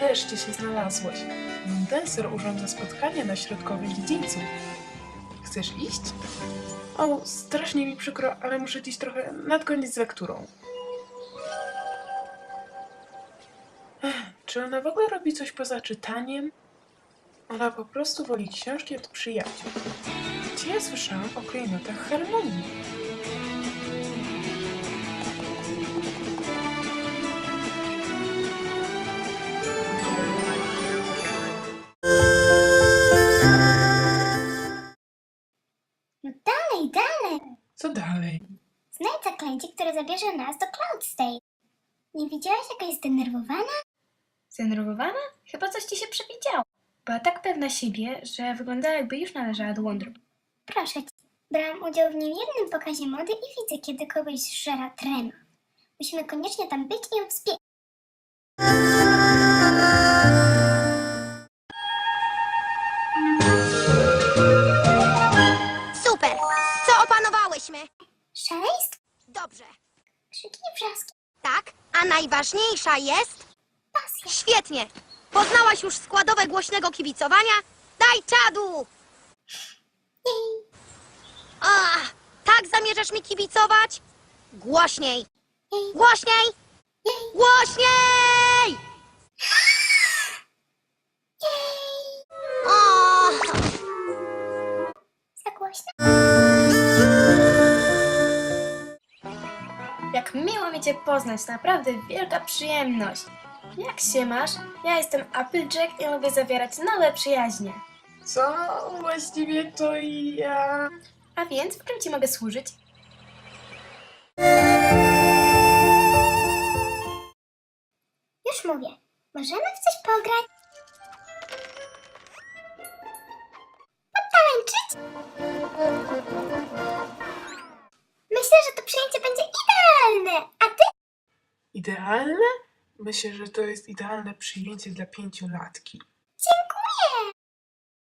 Nareszcie się znalazłeś. Mondenser urządza spotkanie na środkowej dziedzińcu. Chcesz iść? O, strasznie mi przykro, ale muszę dziś trochę nadgonić z lekturą. Ech, Czy ona w ogóle robi coś poza czytaniem? Ona po prostu woli książki od przyjaciół. Gdzie ja słyszałam o klejnotach harmonii? No dalej, dalej! Co dalej? Znajdź zaklęcie, które zabierze nas do Cloud State. Nie widziałaś, jaka jest zdenerwowana? Zdenerwowana? Chyba coś ci się przewidziało. Była tak pewna siebie, że wyglądała jakby już należała do Wondru. Proszę cię. Brałam udział w niejednym pokazie mody i widzę, kiedy kogoś zżera trema. Musimy koniecznie tam być i ją wspierać. Opanowałyśmy? Szaleństwo, Dobrze. krzyki i wrzaski, Tak, a najważniejsza jest... pasja. Świetnie! Poznałaś już składowe głośnego kibicowania? Daj czadu! Jej. Ach, tak zamierzasz mi kibicować? Głośniej! Jej. Głośniej! Jej. Głośniej! Jej! O! Za głośno? Mi cię poznać, naprawdę wielka przyjemność. Jak się masz? Ja jestem Applejack i lubię zawierać nowe przyjaźnie. Co właściwie to ja? A więc w czym ci mogę służyć? Już mówię. Możemy w coś pograć? Idealne? Myślę, że to jest idealne przyjęcie dla pięciolatki.